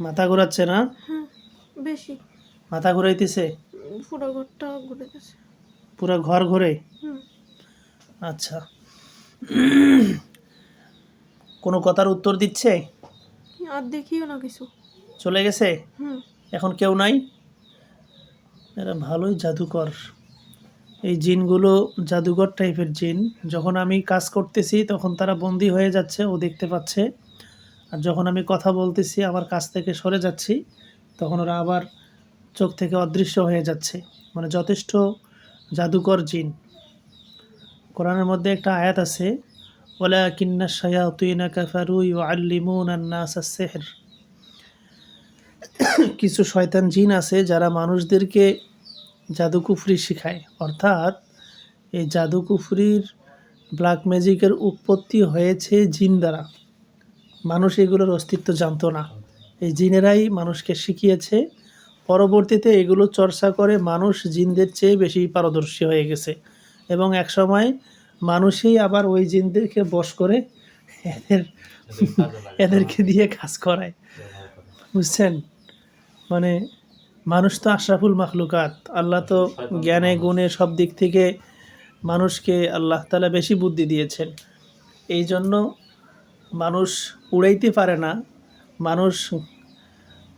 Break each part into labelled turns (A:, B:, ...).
A: মাথা ঘোরাচ্ছে না?
B: হ্যাঁ বেশি।
A: মাথা ঘুরাইতেছে?
B: পুরো ঘরটা ঘুরে গেছে
A: পুরো ঘর ঘুরে? আচ্ছা। কোনো কথার উত্তর দিচ্ছে?
B: আর দেখিও না কিছু।
A: চলে গেছে? এখন কেউ নাই? এরা ভালোই জাদুকর। এই জিনগুলো জাদুকর টাইপের জিন। যখন আমি কাজ করতেছি তখন তারা বন্দি হয়ে যাচ্ছে ও দেখতে পাচ্ছে। আর যখন আমি কথা বলতেছি আমার কাছ থেকে সরে যাচ্ছি, তখন ওরা আবার চোখ থেকে অদৃশ্য হয়ে যাচ্ছে। মানে যথেষ্ট জাদুকর জিন। কোরআনের মধ্যে একটা আয়াত আছে ওলা কিন্না শায়াতুইনা কাফারু ইউআল্লিমুন আন-নাস আস-সিহর কিছু শয়তান জিন আছে যারা মানুষদেরকে জাদুকুফরি শেখায়। অর্থাৎ এই জাদুকুফরির ব্ল্যাক ম্যাজিকের উৎপত্তি হয়েছে জিন দ্বারা। মানুষ এগুলোর অস্তিত্ব জানতো না। এই জিনেরাই মানুষকে শিখিয়েছে। পরবর্তীতে এগুলো চর্চা করে মানুষ জিনদের চেয়ে বেশি পারদর্শী হয়ে গেছে এবং একসময় মানুষই আবার ওই জিনদেরকে বশ করে এদের এদেরকে দিয়ে কাজ করায়। বুঝছেন? মানে মানুষ তো আশরাফুল মাখলুকাত। আল্লাহ তো জ্ঞানে, গুণে সব দিক থেকে মানুষকে আল্লাহ তালা বেশি বুদ্ধি দিয়েছেন। এই জন্য মানুষ উড়াইতে পারে না, মানুষ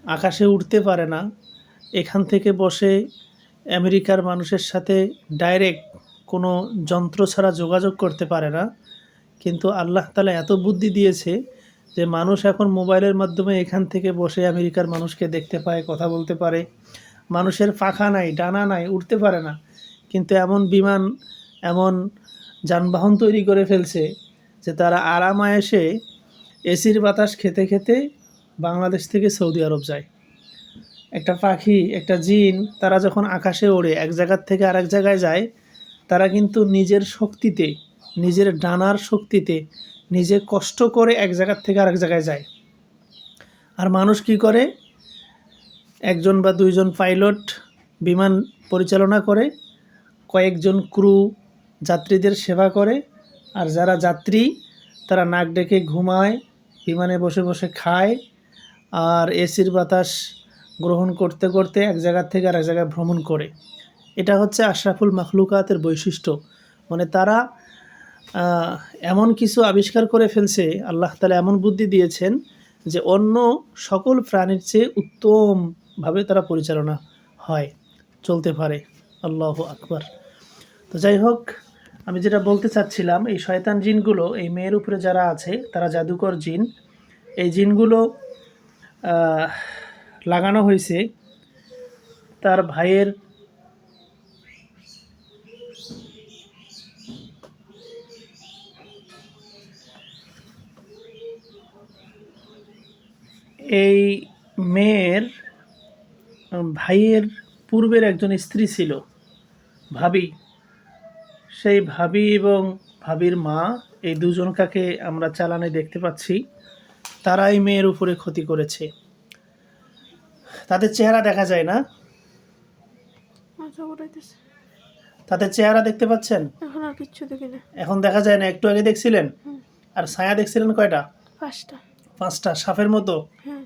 A: আকাশে উঠতে পারে না। এখান থেকে বসে আমেরিকার মানুষের সাথে ডাইরেক্ট কোনো যন্ত্র ছাড়া যোগাযোগ করতে পারে না। কিন্তু আল্লাহ তালা এত বুদ্ধি দিয়েছে যে মানুষ এখন মোবাইলের মাধ্যমে এখান থেকে বসে আমেরিকার মানুষকে দেখতে পায়, কথা বলতে পারে। মানুষের পাখা নাই, ডানা নাই উঠতে পারে না। কিন্তু এমন বিমান, এমন যানবাহন তৈরি করে ফেলছে যে তারা আরামায়েসে এসির বাতাস খেতে খেতে বাংলাদেশ থেকে সৌদি আরব যায়। একটা পাখি, একটা জিন, তারা যখন আকাশে ওড়ে, এক জায়গার থেকে আরেক জায়গায় যায়, তারা কিন্তু নিজের শক্তিতে, নিজের ডানার শক্তিতে, নিজে কষ্ট করে এক জায়গার থেকে আরেক জায়গায় যায়। আর মানুষ কি করে? একজন বা দুইজন পাইলট বিমান পরিচালনা করে, কয়েকজন ক্রু, যাত্রীদের সেবা করে আর যারা যাত্রী, তারা নাক ডেকে ঘুমায়, বিমানে বসে বসে খায় আর এসির বাতাস গ্রহণ করতে করতে এক জায়গা থেকে আরেক জায়গায় ভ্রমণ করে। এটা হচ্ছে আশরাফুল মাখলুকাতের বৈশিষ্ট্য। মানে তারা এমন কিছু আবিষ্কার করে ফেলছে, আল্লাহ তালা এমন বুদ্ধি দিয়েছেন যে অন্য সকল প্রাণীর চেয়ে উত্তমভাবে তারা পরিচালনা হয়, চলতে পারে। আল্লাহ আকবার। তো যাই হোক আমি যেটা বলতে চাচ্ছিলাম, এই শয়তান জিনগুলো, এই মেয়ের উপরে যারা আছে, তারা জাদুকর জিন। এই জিনগুলো লাগানো হয়েছে তার ভাইয়ের এই মেয়ের, ভাইয়ের পূর্বের একজন স্ত্রী ছিল, ভাবি। সেই ভাবি এবং ভাবির মা এই দুজন কাকে আমরা চালানে দেখতে পাচ্ছি তারাই মেয়ের উপরে ক্ষতি করেছে। তাদের চেহারা দেখা যায় না? তাদের চেহারা দেখতে পাচ্ছেন?
B: এখন আর কিচ্ছু দেখি না।
A: এখন দেখা যায় না একটু আগে দেখছিলেন? আর ছায়া দেখছিলেন কয়টা?
B: পাঁচটা।
A: পাঁচটা সাপের মতো?
B: হ্যাঁ।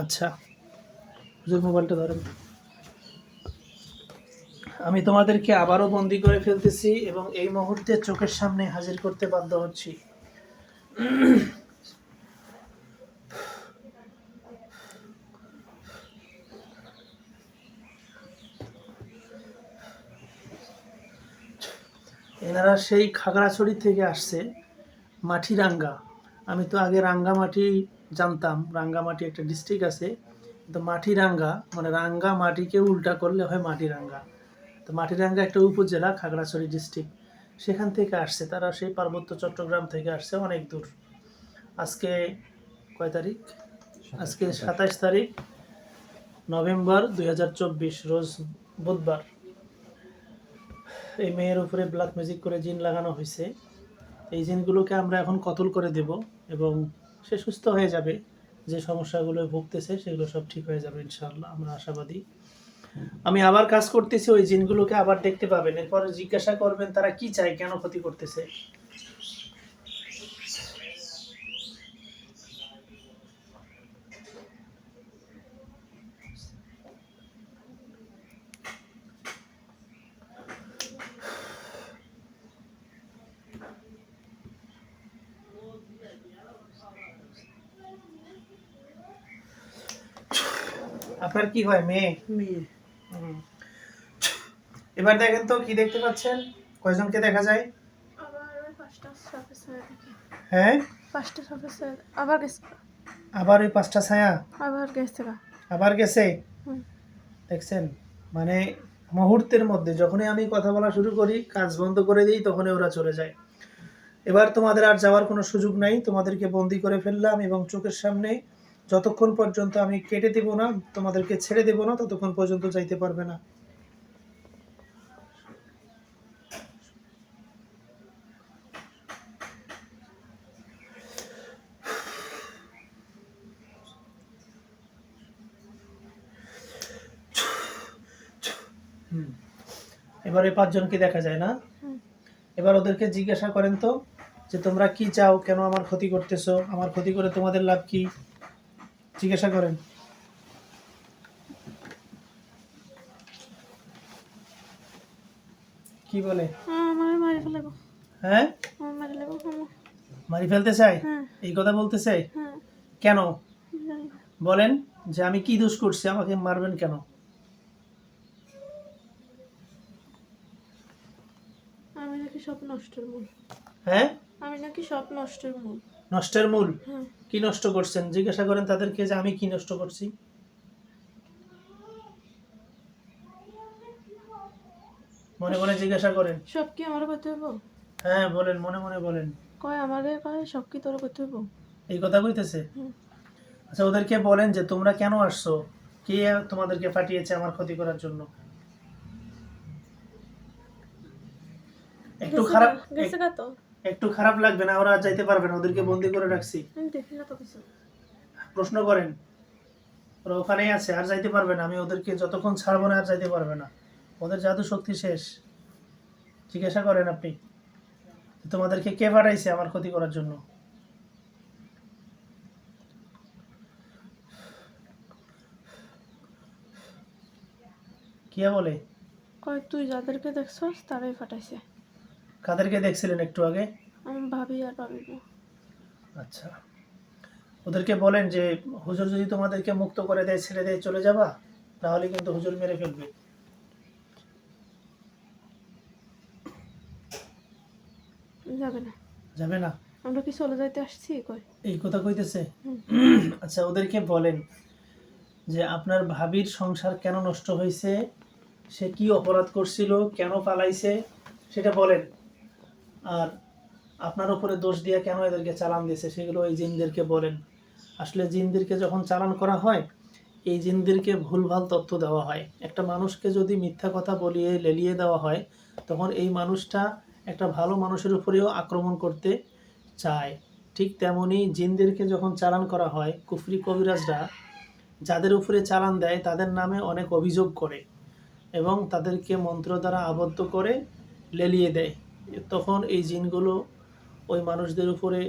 A: আচ্ছা মোবাইলটা ধরেন। আমি তোমাদেরকে আবারও বন্দি করে ফেলতেছি এবং এই মুহূর্তে চোখের সামনে হাজির করতে বাধ্য হচ্ছি। এনারা সেই খাগড়াছড়ি থেকে আসছে মাটিরাঙ্গা আমি তো আগে রাঙ্গামাটি জানতাম রাঙ্গামাটি একটা ডিস্ট্রিক্ট আছে। তো মাটিরাঙ্গা মানে রাঙ্গা মাটিকে উল্টা করলে হয় মাটিরাঙ্গা তো মাটিরাঙ্গা একটা উপজেলা খাগড়াছড়ি ডিস্ট্রিক্ট সেখান থেকে আসছে। তারা সেই পার্বত্য চট্টগ্রাম থেকে আসছে অনেক দূর। আজকে কয় তারিখ? আজকে সাতাশ তারিখ নভেম্বর দু হাজার চব্বিশ রোজ বুধবার। এই মেয়ের উপরে ব্ল্যাক ম্যাজিক করে জিন লাগানো হয়েছে। এই জিনগুলোকে আমরা এখন কতল করে দেব এবং সে সুস্থ হয়ে যাবে যে সমস্যাগুলো ভুগতেছে সেগুলো সব ঠিক হয়ে যাবে ইনশাআল্লাহ। আমরা আশাবাদী। আমি আবার কাজ করতেছি, ওই জিনগুলোকে আবার দেখতে পাবেন। এরপরে জিজ্ঞাসা করবেন, তারা কি চায়, কেন ক্ষতি করতেছে? আপনার কি হয়, মেয়ে?
C: মেয়ে।
A: এবার দেখেন তো কি দেখতে পাচ্ছেন? কয়জনকে দেখা যায়? হ্যাঁ?
B: পাঁচটা সাপে ছায়া আবার গেছে।
A: আবার ওই পাঁচটা ছায়া?
B: আবার গেছে
A: আবার গেছে? দেখছেন? মানে মুহূর্তের মধ্যে যখনই আমি কথা বলা শুরু করি কাজ বন্ধ করে দিই তখনই ওরা চলে যায়। এবার তোমাদের আর যাওয়ার কোনো সুযোগ নাই। তোমাদেরকে বন্দি করে ফেললাম এবং চোখের সামনে যতক্ষণ পর্যন্ত আমি কেটে দেব না তোমাদেরকে ছেড়ে দেব না ততক্ষণ পর্যন্ত যাইতে পারবে না। এবার এই পাঁচজনকে দেখা যায় না? এবার ওদেরকে জিজ্ঞাসা করেন তো যে তোমরা কি চাও? কেন আমার ক্ষতি করতেছো? আমার ক্ষতি করে তোমাদের লাভ কি? জিজ্ঞাসা করেন। কি বলে?
B: হ্যাঁ মারি
A: হ্যাঁ?
B: আমার মারি
A: ফেলতে চাই
B: হ্যাঁ।
A: এই কথা বলতে চাই
B: হ্যাঁ।
A: কেন? বলেন যে আমি কি দোষ করছি? আমাকে মারবেন কেন
B: আমি নাকি সব নষ্টের মূল।
A: হ্যাঁ?
B: আমি নাকি সব নষ্টের মূল।
A: নষ্টের মূল?
B: হ্যাঁ।
A: কি নষ্ট করছেন? জিজ্ঞাসা করেন তাদেরকে যে আমি কি নষ্ট করছি। মনে মনে জিজ্ঞাসা করেন।
B: সব কি আমার করতে
A: হ্যাঁ বলেন মনে মনে বলেন।
B: কয় আমারে কয়? সব কি তোর করতে
A: এই কথা কইতেছে? আচ্ছা ওদেরকে বলেন যে তোমরা কেন আসছো? কে তোমাদেরকে পাঠিয়েছে আমার ক্ষতি করার জন্য? একটু খারাপ
B: গেছে তো।
A: একটু খারাপ লাগবে না ওরা আর যাইতে পারবে না ওদেরকে বন্দি করে রাখছি। প্রশ্ন করেন ওরা ওখানেই আছে আর যাইতে পারবে না আমি ওদেরকে যতক্ষণ ছাড়বো না আর যাইতে পারবে না। ওদের জাদু শক্তি শেষ। জিজ্ঞাসা করেন আপনি তোমাদেরকে কে পাঠাইছে আমার ক্ষতি করার জন্য? কে বলে?
B: কয় তুই যাদেরকে দেখছস তারাই ফাটাইছে
A: কাদেরকে দেখছিলেন একটু আগে?
B: আমার ভাবি আর ভাবি
A: আচ্ছা। ওদেরকে বলেন যে হুজুর যদি তোমাদেরকে মুক্ত করে দেয় ছেড়ে দেয় চলে যাবা? তাহলে কিন্তু হুজুর মেরে ফেলবে।
B: যাবে না।
A: যাবে না?
B: আমরা কি চলে যাইতে আসছি? কয়
A: এই কথা কইতেছে? আচ্ছা ওদেরকে বলেন যে আপনার ভাবির সংসার কেন নষ্ট হয়েছে সে কি অপরাধ করছিল? কেন পালাইছে? সেটা বলেন। আর আপনার উপরে দোষ দিয়ে কেন এদেরকে চালান দিয়েছে সেগুলো এই জিনদেরকে বলেন। আসলে জিনদেরকে যখন চালান করা হয়, এই জিনদেরকে ভুলভাল তথ্য দেওয়া হয়। একটা মানুষকে যদি মিথ্যা কথা বলিয়ে লেলিয়ে দেওয়া হয়, তখন এই মানুষটা একটা ভালো মানুষের উপরেও আক্রমণ করতে চায়। ঠিক তেমনি জিনদেরকে যখন চালান করা হয়, কুফরি কবিরাজরা যাদের উপরে চালান দেয়, তাদের নামে অনেক অভিযোগ করে এবং তাদেরকে মন্ত্র দ্বারা আবদ্ধ করে লেলিয়ে দেয়। তখন এই জিনগুলো ওই মানুষদের উপরে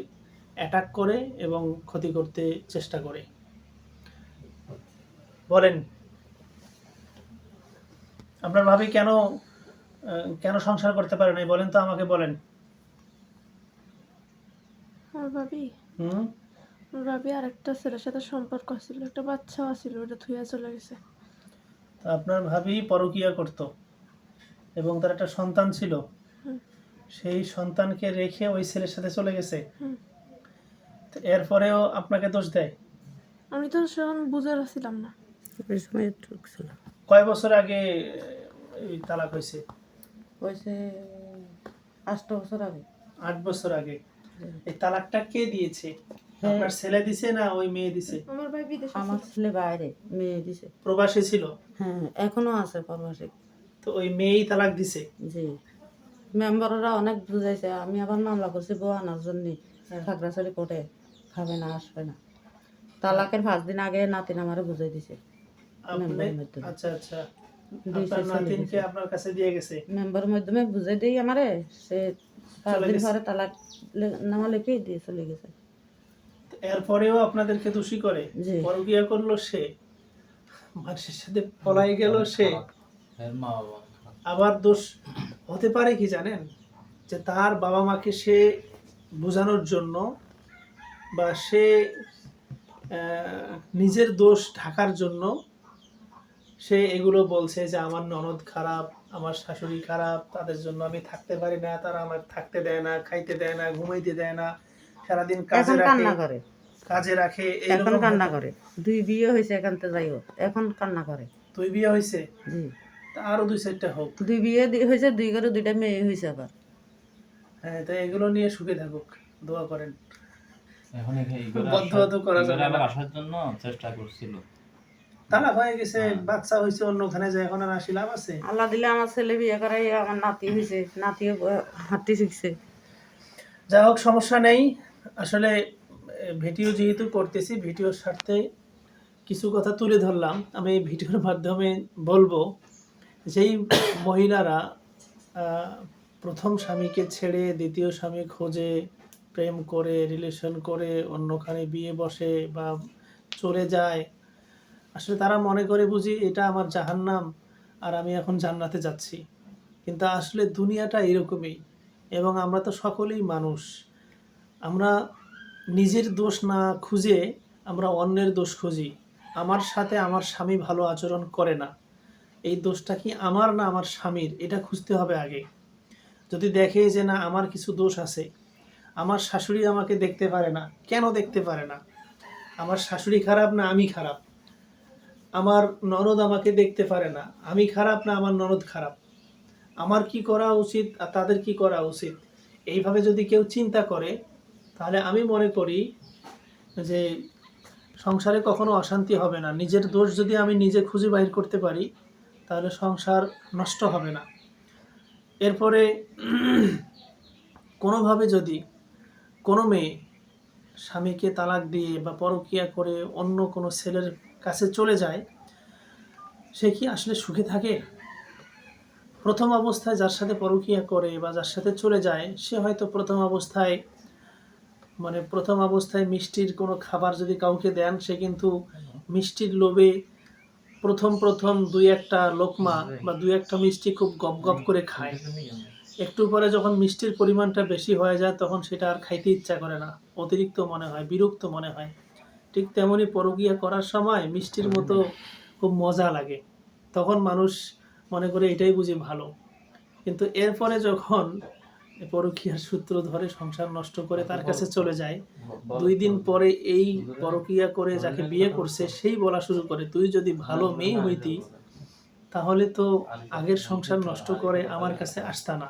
A: অ্যাটাক করে এবং ক্ষতি করতে চেষ্টা করে। বলেন আপনার ভাবি কেন কেন সংসার করতে পারে নাই? বলেন তো আমাকে বলেন।
B: আর ভাবি?
A: হুম?
B: ভাবি আর একটা ছেলের সাথে সম্পর্ক ছিল একটা বাচ্চাও ছিল ওটা থুয়া চলে গেছে।
A: তো আপনার ভাবি পরকিয়া করত এবং তার একটা সন্তান ছিল। সেই সন্তানকে রেখে ওই ছেলের সাথে চলে গেছে। এরপরেও আপনাকে দোষ দেয়?
B: আমি তো সেখন বুঝে রাখছিলাম না।
C: ওই সময় ঢুকছিল
A: কয় বছর আগে এই তালাক হয়েছে?
C: হয়েছে আষ্ট বছর আগে।
A: আট বছর আগে। এই তালাকটা কে দিয়েছে?
C: হ্যাঁ।
A: আপনার ছেলে দিছে না ওই মেয়ে দিছে?
B: আমার ভাই বিদেশে
C: আমার
B: ছেলে
C: বাইরে মেয়ে দিছে।
A: প্রবাসী ছিল?
C: হ্যাঁ এখনও আছে পরবাসে।
A: তো ওই মেয়েই তালাক দিছে?
C: জি। মেম্বাররা অনেক বুঝাইছে আমি আবার মামলা করছি বউ আনার জন্য।
A: হ্যাঁ।
C: খাগড়াছড়ি কোর্টে খাবে না আসবে না। তালাকের পাঁচ দিন আগে নাতিন আমারে বুঝাই দিছে।
A: আচ্ছা আচ্ছা। আপনার কাছে দিয়ে গেছে?
C: মেম্বারের মাধ্যমে বুঝাই দিই আমারে সে পাঁচ দিন পরে তালাক লে- নামা লিখে দিয়ে চলে গেছে।
A: এরপরেও আপনাদেরকে দোষী করে। পরকিয়া করল সে? মানুষের সাথে পলাই গেল সে? আবার দোষ হতে পারে কি জানেন? যে তার বাবা মাকে সে বোঝানোর জন্য বা সে নিজের দোষ ঢাকার জন্য সে এগুলো বলছে যে আমার ননদ খারাপ আমার শাশুড়ি খারাপ তাদের জন্য আমি থাকতে পারি না তারা আমার থাকতে দেয় না খাইতে দেয় না ঘুমাইতে দেয় না সারাদিন কাজে রাখে
C: কান্না করে।
A: কাজে রাখে
C: এখন কান্না করে। দুই বিয়ে হয়েছে এখান থেকে যাই হোক এখন কান্না করে।
A: তুই বিয়ে হয়েছে?
C: জি।
A: আরও দুই চারটা হোক।
C: দুই বিয়ে হয়েছে দুই করে দুইটা মেয়ে হয়েছে আবার।
A: হ্যাঁ তাই এগুলো নিয়ে সুখে থাকুক দোয়া করেন।
D: এখন এখানে ইগোরা
A: বদ্ধ
D: আসার-
A: করা যাবে না।
D: আসার জন্য চেষ্টা করছিল।
A: তারা হয়ে গেছে। বাচ্চা হয়েছে অন্যখানে যায় এখন আর আসি লাভ আছে?
C: আল্লাহ দিলে আমার ছেলে বিয়ে করে আমার নাতি হয়েছে নাতিও হাঁটতে শিখছে।
A: যা হোক সমস্যা নেই। আসলে ভিডিও যেহেতু করতেছি ভিডিওর স্বার্থে কিছু কথা তুলে ধরলাম। আমি ভিডিওর মাধ্যমে বলব যেই মহিলারা প্রথম স্বামীকে ছেড়ে দ্বিতীয় স্বামী খোঁজে, প্রেম করে রিলেশন করে, অন্যখানে বিয়ে বসে বা চলে যায়, আসলে তারা মনে করে বুঝি এটা আমার জাহান্নাম আর আমি এখন জান্নাতে যাচ্ছি। কিন্তু আসলে দুনিয়াটা এরকমই এবং আমরা তো সকলেই মানুষ। আমরা নিজের দোষ না খুঁজে আমরা অন্যের দোষ খুঁজি। আমার সাথে আমার স্বামী ভালো আচরণ করে না। এই দোষটা কি আমার না আমার স্বামীর? এটা খুঁজতে হবে আগে। যদি দেখে যে না, আমার কিছু দোষ আছে, আমার শাশুড়ি আমাকে দেখতে পারে না, কেন দেখতে পারে না? আমার শাশুড়ি খারাপ না আমি খারাপ? আমার ননদ আমাকে দেখতে পারে না, আমি খারাপ না আমার ননদ খারাপ? আমার কি করা উচিত আর তাদের কি করা উচিত? এইভাবে যদি কেউ চিন্তা করে, তাহলে আমি মনে করি যে সংসারে কখনো অশান্তি হবে না। নিজের দোষ যদি আমি নিজে খুঁজে বাইর করতে পারি তাহলে সংসার নষ্ট হবে না। এরপরে কোনোভাবে যদি কোনো মেয়ে স্বামীকে তালাক দিয়ে বা পরকিয়া করে অন্য কোনো ছেলের কাছে চলে যায়, সে কি আসলে সুখে থাকে? প্রথম অবস্থায় যার সাথে পরকিয়া করে বা যার সাথে চলে যায়, সে হয়তো প্রথম অবস্থায় মানে প্রথম অবস্থায় মিষ্টির কোনো খাবার যদি কাউকে দেন, সে কিন্তু মিষ্টির লোভে প্রথম প্রথম দুই একটা লোকমা বা দুই একটা মিষ্টি খুব গপ গপ করে খায়। একটু পরে যখন মিষ্টির পরিমাণটা বেশি হয়ে যায় তখন সেটা আর খাইতে ইচ্ছা করে না। অতিরিক্ত মনে হয় বিরক্ত মনে হয়। ঠিক তেমনি পরকিয়া করার সময় মিষ্টির মতো খুব মজা লাগে। তখন মানুষ মনে করে এটাই বুঝি ভালো। কিন্তু এরপরে যখন পরকীয়ার সূত্র ধরে সংসার নষ্ট করে তার কাছে চলে যায়। দুই দিন পরে এই পরকীয়া করে যাকে বিয়ে করছে সেই বলা শুরু করে তুই যদি ভালো মেয়ে হইতি তাহলে তো আগের সংসার নষ্ট করে আমার কাছে আসতা না।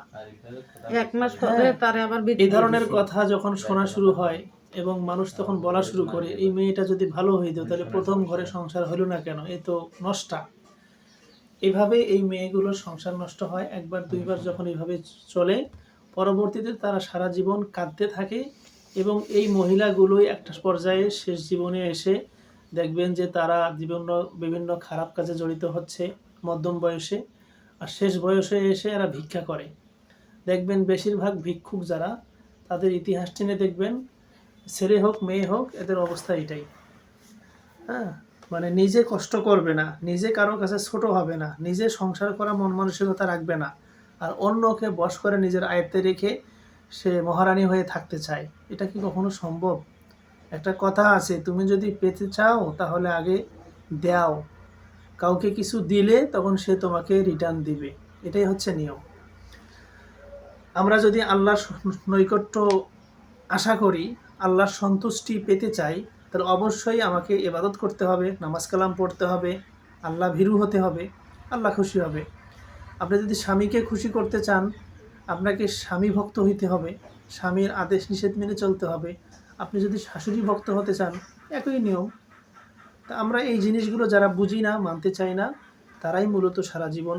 C: এক মাস পরে তারে আবার
A: এই ধরনের কথা যখন শোনা শুরু হয়। এবং মানুষ তখন বলা শুরু করে এই মেয়েটা যদি ভালো হইতো তাহলে প্রথম ঘরে সংসার হলো না কেন? এ তো নষ্টা। এভাবে এই মেয়েগুলোর সংসার নষ্ট হয় একবার দুইবার যখন এইভাবে চলে পরবর্তীতে তারা সারা জীবন কাঁদতে থাকে এবং এই মহিলাগুলোই একটা পর্যায়ে শেষ জীবনে এসে দেখবেন যে তারা বিভিন্ন বিভিন্ন খারাপ কাজে জড়িত হচ্ছে মধ্যম বয়সে আর শেষ বয়সে এসে এরা ভিক্ষা করে। দেখবেন বেশিরভাগ ভিক্ষুক যারা, তাদের ইতিহাস টেনে দেখবেন ছেলে হোক, মেয়ে হোক, এদের অবস্থা এটাই। হ্যাঁ? মানে নিজে কষ্ট করবে না, নিজে কারও কাছে ছোট হবে না, নিজে সংসার করা মন মানসিকতা রাখবে না। আর অন্যকে বশ করে নিজের আয়ত্তে রেখে সে মহারানী হয়ে থাকতে চায়। এটা কি কখনো সম্ভব? একটা কথা আছে, তুমি যদি পেতে চাও তাহলে আগে দাও। কাউকে কিছু দিলে তখন সে তোমাকে রিটার্ন দিবে। এটাই হচ্ছে নিয়ম। আমরা যদি আল্লাহর নৈকট্য আশা করি, আল্লাহর সন্তুষ্টি পেতে চাই, তাহলে অবশ্যই আমাকে এবাদত করতে হবে, নামাজ কালাম পড়তে হবে, আল্লাহ ভীরু হতে হবে, আল্লাহ খুশি হবে। আপনি যদি স্বামীকে খুশি করতে চান, আপনাকে স্বামী ভক্ত হইতে হবে, স্বামীর আদেশ নিষেধ মেনে চলতে হবে। আপনি যদি শাশুড়ি ভক্ত হতে চান, একই নিয়ম। তা আমরা এই জিনিসগুলো যারা বুঝি না, মানতে চাই না, তারাই মূলত সারা জীবন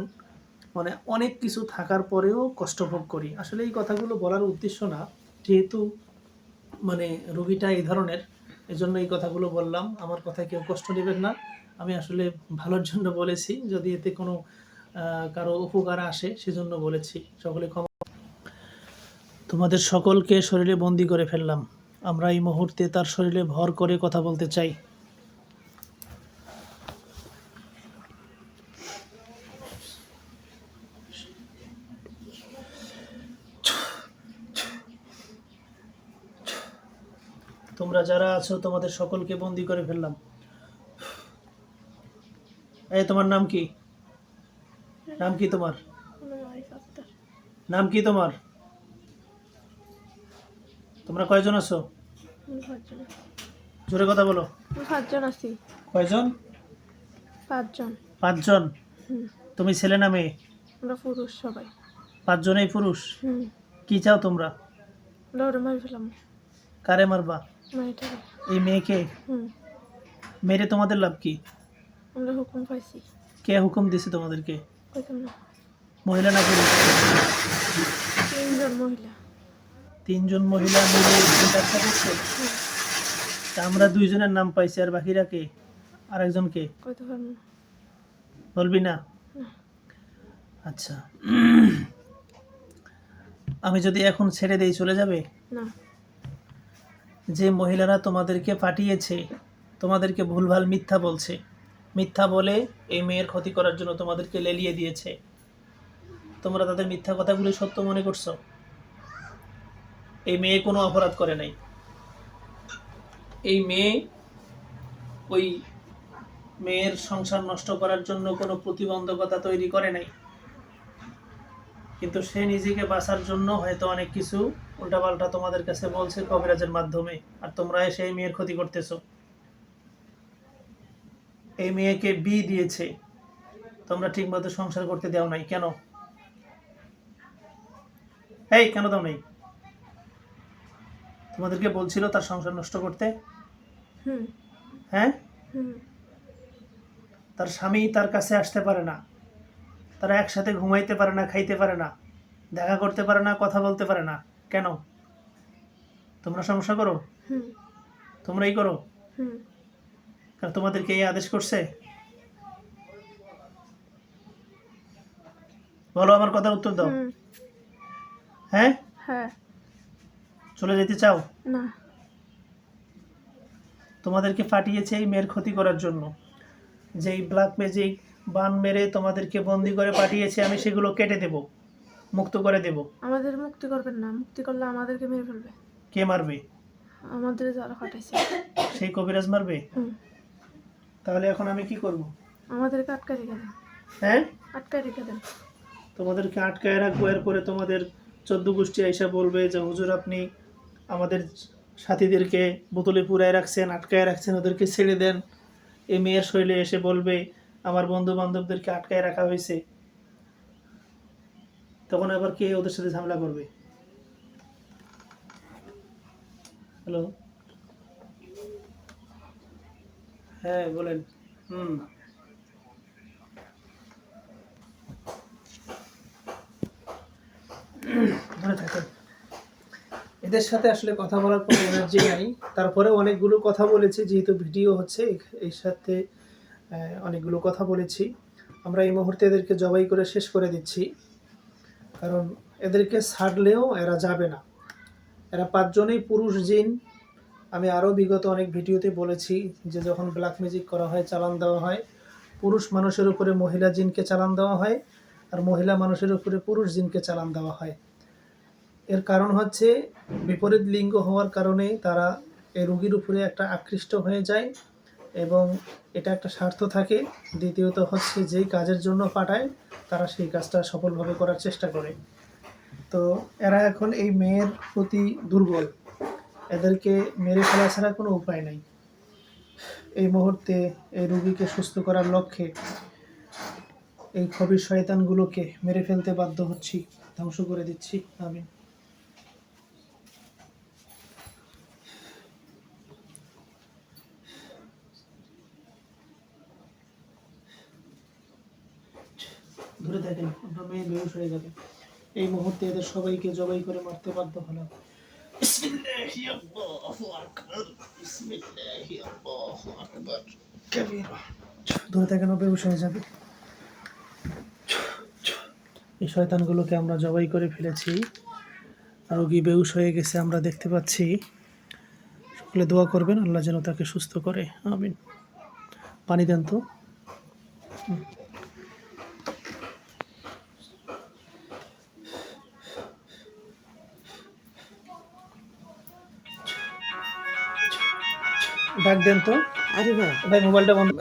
A: মানে অনেক কিছু থাকার পরেও কষ্ট ভোগ করি। আসলে এই কথাগুলো বলার উদ্দেশ্য না, যেহেতু মানে রুগীটা এই ধরনের, এজন্য এই কথাগুলো বললাম। আমার কথায় কেউ কষ্ট নেবেন না। আমি আসলে ভালোর জন্য বলেছি, যদি এতে কোনো কারও উপকার আসে, সেজন্য বলেছি, সকলে ক্ষমা তোমাদের সকলকে শরীরে বন্দি করে ফেললাম। আমরা এই মুহূর্তে তার শরীরে ভর করে কথা বলতে চাই। তোমরা যারা আছো, তোমাদের সকলকে বন্দি করে ফেললাম। এই, তোমার নাম কি? নাম কি তোমার? নাম কি তোমার? তোমরা কয়জন আছো? জোরে কথা বলো।
B: পাঁচজন আছি।
A: কয়জন?
B: পাঁচজন।
A: পাঁচজন? তুমি ছেলে না মেয়ে?
B: আমরা পুরুষ সবাই।
A: পাঁচজনেই পুরুষ? কি চাও তোমরা?
B: আমরা ওরা মারি ফেলাম
A: কারে মারবা? এই মেয়েকে? মেরে তোমাদের লাভ কি?
B: আমরা হুকুম পাইছি।
A: কে হুকুম দিছে তোমাদেরকে? মহিলা না পুরুষ?
B: তিনজন মহিলা।
A: তিনজন মহিলা মিলে কাজটা করছে? তা আমরা দুইজনের নাম পাইছি আর বাকিরা কে? আরেকজনকে বলবি না?
B: না।
A: আচ্ছা। আমি যদি এখন ছেড়ে দেই চলে যাবে?
B: না।
A: যে মহিলারা তোমাদেরকে পাঠিয়েছে তোমাদেরকে ভুলভাল মিথ্যা বলছে মিথ্যা বলে এই মেয়ের ক্ষতি করার জন্য তোমাদেরকে লেলিয়ে দিয়েছে। তোমরা তাদের মিথ্যা কথাগুলি সত্য মনে করছ? এই মেয়ে কোনো অপরাধ করে নাই। এই মেয়ে ওই মেয়ের সংসার নষ্ট করার জন্য কোনো প্রতিবন্ধকতা তৈরি করে নাই। কিন্তু সে নিজেকে বাঁচার জন্য হয়তো অনেক কিছু উল্টাপাল্টা তোমাদের কাছে বলছে কবিরাজের মাধ্যমে। আর তোমরা সেই মেয়ের ক্ষতি করতেছো। এই মেয়েকে বি দিয়েছে। তোমরা ঠিকমতো সংসার করতে দেও নাই কেন? এই কেন দাও নাই? তোমাদেরকে বলছিল তার সংসার নষ্ট করতে? হ্যাঁ? তার স্বামী তার কাছে আসতে পারে না। তারা একসাথে ঘুমাইতে পারে না খাইতে পারে না দেখা করতে পারে না কথা বলতে পারে না। কেন? তোমরা সমস্যা করো? তোমরাই করো? কারণ তোমাদেরকে এই আদেশ করছে? বলো আমার কথার উত্তর দাও। হ্যাঁ?
B: হ্যাঁ।
A: চলে যেতে চাও?
B: না।
A: তোমাদেরকে ফাটিয়েছে এই মেয়ের ক্ষতি করার জন্য। যেই ব্ল্যাক ম্যাজিক বান মেরে তোমাদেরকে বন্দি করে পাঠিয়েছে আমি সেগুলো কেটে দেব মুক্ত করে দেব।
B: আমাদের মুক্তি করবেন না। মুক্তি করলে আমাদেরকে মেরে ফেলবে।
A: কে মারবে?
B: আমাদের যারা ফাটাইছে।
A: সেই কবিরাজ মারবে?
B: হুম।
A: তাহলে এখন আমি কি করব?
B: আমাদেরকে আটকা রেখে দেন।
A: হ্যাঁ?
B: আটকা রেখে দেন।
A: তোমাদেরকে আটকায় রাখব এরপরে তোমাদের চোদ্দ গোষ্ঠী আইসা বলবে যে হুজুর আপনি আমাদের সাথীদেরকে বোতলে পুরায় রাখছেন আটকায় রাখছেন ওদেরকে ছেড়ে দেন। এই মেয়ের শৈলে এসে বলবে আমার বন্ধু বান্ধবদেরকে আটকায় রাখা হয়েছে। তখন আবার কে ওদের সাথে ঝামেলা করবে? হ্যালো? হ্যাঁ বলেন। হুম। এদের সাথে আসলে কথা বলার কোনো এনার্জি নাই। তারপরে অনেকগুলো কথা বলেছি, যেহেতু ভিডিও হচ্ছে এর সাথে অনেকগুলো কথা বলেছি। আমরা এই মুহূর্তে এদেরকে জবাই করে শেষ করে দিচ্ছি। কারণ এদেরকে ছাড়লেও এরা যাবে না। এরা পাঁচজনেই পুরুষ জিন। আমি আরও বিগত অনেক ভিডিওতে বলেছি যে যখন ব্ল্যাক ম্যাজিক করা হয়, চালান দেওয়া হয়, পুরুষ মানুষের উপরে মহিলা জিনকে চালান দেওয়া হয় আর মহিলা মানুষের উপরে পুরুষ জিনকে চালান দেওয়া হয়। এর কারণ হচ্ছে বিপরীত লিঙ্গ হওয়ার কারণে তারা এই রুগীর উপরে একটা আকৃষ্ট হয়ে যায় এবং এটা একটা স্বার্থ থাকে। দ্বিতীয়ত হচ্ছে যেই কাজের জন্য পাঠায়, তারা সেই কাজটা সফলভাবে করার চেষ্টা করে। তো এরা এখন এই মেয়ের প্রতি দুর্বল। এদেরকে মেরে ফেলা ছাড়া কোনো উপায় নাই। এই মুহূর্তে এই রোগীকে সুস্থ করার লক্ষ্যে এই খবির শয়তানগুলোকে মেরে ফেলতে বাধ্য হচ্ছি, ধ্বংস করে দিচ্ছি আমি ধরে থাকেন আপনার মেয়ে বেহুশ হয়ে যাবে এই মুহূর্তে এদের সবাইকে জবাই করে মারতে বাধ্য হলাম। ধরে বেহুশ হয়ে যাবে এই শয়তানগুলোকে আমরা জবাই করে ফেলেছি। রোগী বেহুশ হয়ে গেছে, আমরা দেখতে পাচ্ছি। সকলে দোয়া করবেন, আল্লাহ যেন তাকে সুস্থ করে। আমিন। পানি দেন তো। ডাক দেন তো?
C: আরে ভাই।
A: ভাই মোবাইলটা বন্ধ।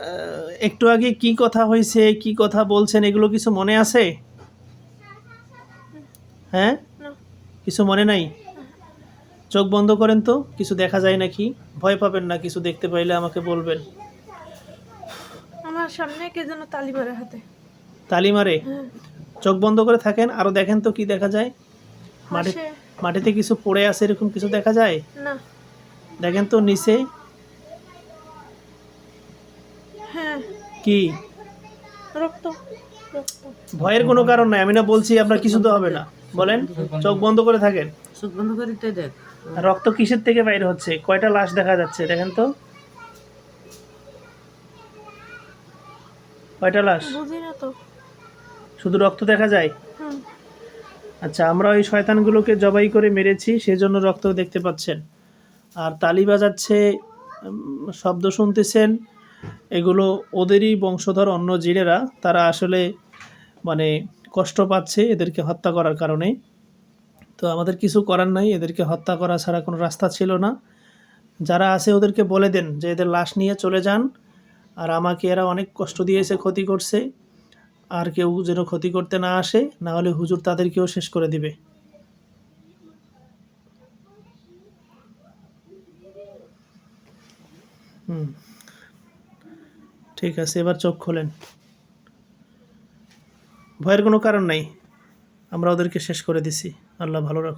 A: একটু আগে কি কথা হয়েছে কি কথা বলছেন এগুলো কিছু মনে আছে? হ্যাঁ? কিছু মনে নাই? চোখ বন্ধ করেন তো কিছু দেখা যায় নাকি? ভয় পাবেন না কিছু দেখতে পাইলে আমাকে বলবেন।
B: আমার সামনে কে যেন তালি মারে হাতে।
A: তালি মারে?
B: হ্যাঁ।
A: চোখ বন্ধ করে থাকেন আরও দেখেন তো কি দেখা যায়। মাটি মাটিতে কিছু পড়ে আছে এরকম কিছু দেখা যায়?
B: না।
A: দেখেন তো নিচে
B: হ্যাঁ
A: কি?
B: রক্ত রক্ত।
A: ভয়ের কোনো কারণ নাই আমি না বলছি আপনার কিছু তো হবে না। বলেন চোখ বন্ধ করে থাকেন।
C: চোখ বন্ধ করিতে দেখ।
A: রক্ত কিসের থেকে বাইরে হচ্ছে? কয়টা লাশ দেখা যাচ্ছে দেখেন তো। কয়টা লাশ?
B: বুঝি না তো।
A: শুধু রক্ত দেখা যায়?
B: হুম।
A: আচ্ছা আমরা ওই শয়তানগুলোকে জবাই করে মেরেছি সেজন্য রক্ত দেখতে পাচ্ছেন। আর তালি বাজাচ্ছে শব্দ শুনতেছেন। এগুলো ওদেরই বংশধর, অন্য জিনেরা, তারা আসলে মানে কষ্ট পাচ্ছে এদেরকে হত্যা করার কারণে। তো আমাদের কিছু করার নাই, এদেরকে হত্যা করা ছাড়া কোনো রাস্তা ছিল না। যারা আছে ওদেরকে বলে দেন যে এদের লাশ নিয়ে চলে যান, আর আমাকে এরা অনেক কষ্ট দিয়েছে, ক্ষতি করছে। আর কেউ যেন ক্ষতি করতে না আসে, না হলে হুজুর তাদেরকেও শেষ করে দিবে। হুম। ঠিক আছে, এবার চোখ খোলেন। ভয়ের কোনো কারণ নাই, আমরা ওদেরকে শেষ করে দিছি। আল্লাহ ভালো রাখুন